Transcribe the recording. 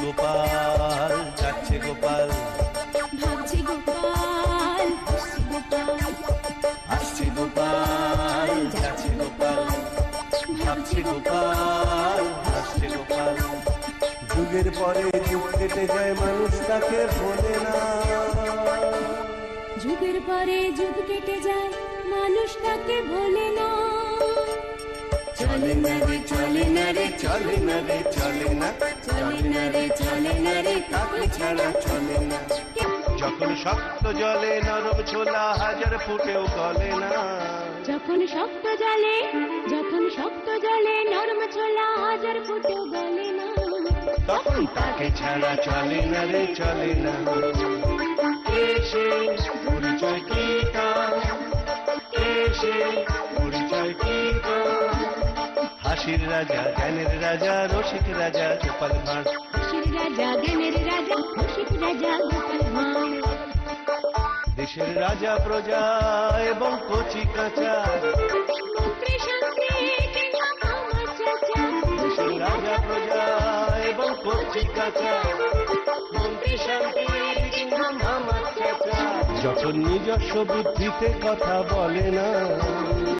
গোপাল যাচ্ছে গোপাল। ভাবছে গোপাল আসছে গোপাল। যাচ্ছে গোপাল। ভাবছে গোপাল হাসছে গোপাল। যুগের পরে যুগ কেটে যায় মানুষ তাকে ভোলে না। যুগের পরে যুগ কেটে যায় মানুষ তাকে ভোলে না। চলে না রে চলে না রে চলে না রে চলে না রে চলে না রে তাকে ছাড়া চলে না। যখন শক্ত জলে নরম ছোলা হাজার ফুটেও গলে না। যখন শক্ত জলে যখন শক্ত জলে নরম ছোলা হাজার ফুটেও গলে না। তখন তাকে ছাড়া চলে না রে চলে না। হাসির রাজা জ্ঞানের রাজা রসিক রাজা গোপাল ভাঁড়। খুশির রাজা জ্ঞানের রাজা খুশির রাজা গোপাল ভাঁড়। দেশের রাজা প্রজা এবং কচি কাঁচা। দেশের রাজা প্রজা এবং কচি কাঁচা। যখন নিজস্ব বুদ্ধিতে কথা বলে না।